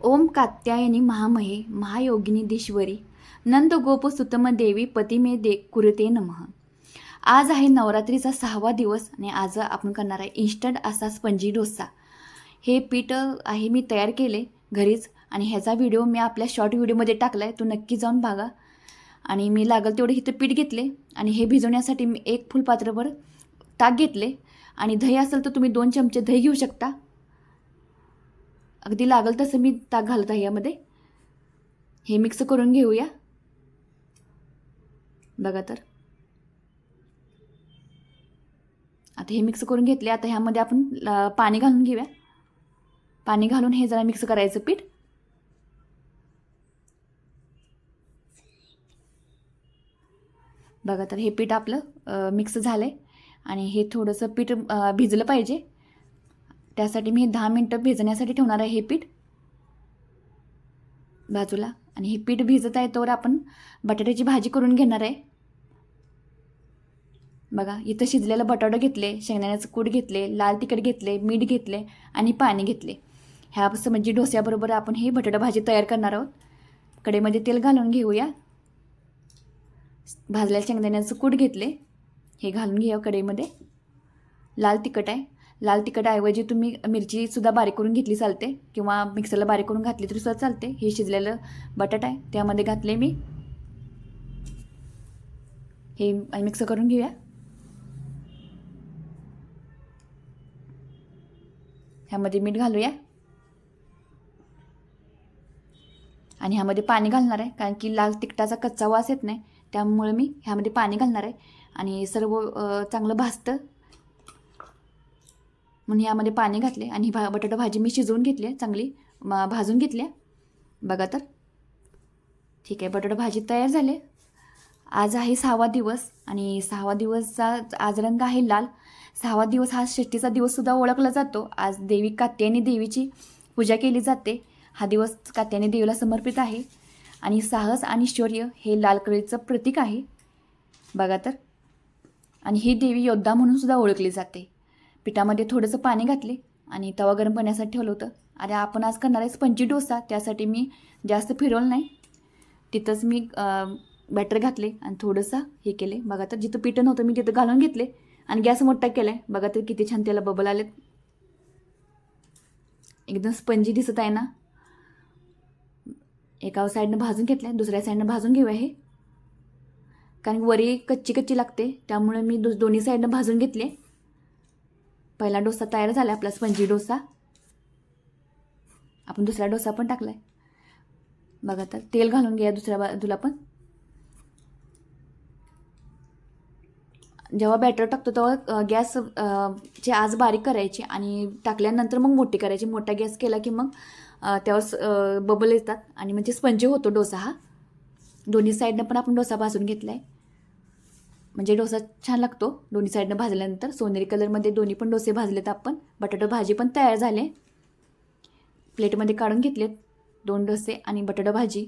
ओम कात्यायनी महामहे महायोगिनी देश्वरी नंद गोप देवी पतिमे दे कुरते नमः. आज आहे नवरात्रीचा सहावा दिवस आणि आज आपण करणार आहे इन्स्टंट असा स्पंजी डोसा. हे पीठ आहे मी तयार केले घरीच आणि ह्याचा व्हिडिओ मी आपल्या शॉर्ट व्हिडिओमध्ये टाकला आहे तो नक्की जाऊन बघा. आणि मी लागल तेवढे इथं पीठ घेतले आणि हे भिजवण्यासाठी मी एक फुलपात्रभर ताक घेतले. आणि दही असेल तर तुम्ही दोन चमचे दही घेऊ शकता. अगदी लागल तसं मी ताक घालत आहे यामध्ये. हे मिक्स करून घेऊया. बघा तर. आता हे मिक्स करून घेतले आता ह्यामध्ये आपण पाणी घालून घेऊया. पाणी घालून हे जरा मिक्स करायचं पीठ. बघा तर हे पीठ आपलं मिक्स झालं आहे आणि हे थोडंसं पीठ भिजलं पाहिजे. त्यासाठी मी दहा मिनटं भिजण्यासाठी ठेवणार आहे हे पीठ. बाजूला. आणि हे पीठ भिजत आहे तोवर आपण बटाट्याची भाजी करून घेणार आहे. बघा इथं शिजलेलं बटाटं घेतले शेंगदाण्याचं कूट घेतले लाल तिखट घेतले मीठ घेतले आणि पाणी घेतले. ह्या असं म्हणजे डोस्याबरोबर आपण हे बटाटा भाजी तयार करणार आहोत. कढईमध्ये तेल घालून घेऊया. भाजलेल्या शेंगदाण्याचं कूट घेतले. हे घालून घेऊया कढईमध्ये. लाल तिखट आहे. लाल तिखटाऐवजी तुम्ही मिरचीसुद्धा बारीक करून घेतली चालते किंवा मिक्सरला बारीक करून घातली तरी सुद्धा चालते. हे शिजलेलं बटाटा आहे. त्यामध्ये घातले मी हे मिक्स करून घेऊया. ह्यामध्ये मीठ घालूया. आणि ह्यामध्ये पाणी घालणार आहे. कारण की लाल तिखटाचा कच्चा वास येत नाही. त्यामुळे मी ह्यामध्ये पाणी घालणार आहे. आणि सर्व चांगलं भाजतं. म्हणून यामध्ये पाणी घातले आणि भा बटाटा भाजी मी शिजवून घेतली आहे चांगली म, भाजून घेतली आहे. बघा तर. ठीक आहे बटाटा भाजी तयार झाले आज आहे सहावा दिवस आणि सहावा दिवसचा आज रंग आहे लाल. सहावा दिवस हा षष्टीचा दिवससुद्धा ओळखला जातो. आज देवी कात्यायनी देवीची पूजा केली जाते. हा दिवस कात्यायनी देवीला समर्पित आहे. आणि साहस आणि शौर्य हे लाल कलेचं प्रतीक आहे. बघा तर. आणि ही देवी योद्धा म्हणून सुद्धा ओळखली जाते. पिठामध्ये थोडंसं पाणी घातले आणि तवा गरम करण्यासाठी ठेवलं होतं. अरे आपण आज करणार आहे स्पंजी डोसा त्यासाठी मी जास्त फिरवलं नाही. तिथंच मी बॅटर घातले आणि थोडंसं हे केले. बघा तर जिथं पिठं नव्हतं मी तिथं घालून घेतले. आणि गॅस मोठा केला आहे बघा तर किती छान त्याला बबल आलेत. एकदम स्पंजी दिसत आहे ना. एका साईडनं भाजून घेतलं आहे दुसऱ्या साईडनं भाजून घेऊया हे. कारण वरी कच्ची कच्ची लागते. त्यामुळे मी दु दोन्ही साईडनं भाजून घेतले. पहिला डोसा तयार झाला आपला स्पंजी डोसा. आपण दुसरा डोसा पण टाकला आहे बघा तर तेल घालून घ्या दुसऱ्या बाजूला पण. जेव्हा बॅटर टाकतो तेव्हा गॅस ची आज बारीक करायची आणि टाकल्यानंतर मग मोठी करायची. मोठा गॅस केला की मग त्यावर बबल येतात. आणि म्हणजे स्पंजी होतो डोसा हा. दोन्ही साईडनं पण आपण डोसा भाजून घेतला आहे म्हणजे डोसा छान लागतो. दोन्ही साईडनं भाजल्यानंतर सोनेरी कलरमध्ये दोन्ही पण डोसे भाजलेत आपण. बटाटा भाजी पण तयार झाले. प्लेटमध्ये काढून घेतलेत दोन डोसे आणि बटाटा भाजी.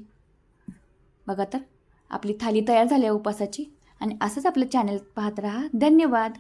बघा तर आपली थाली तयार झाली आहे उपासाची. आणि असंच आपलं चॅनल पाहत राहा. धन्यवाद!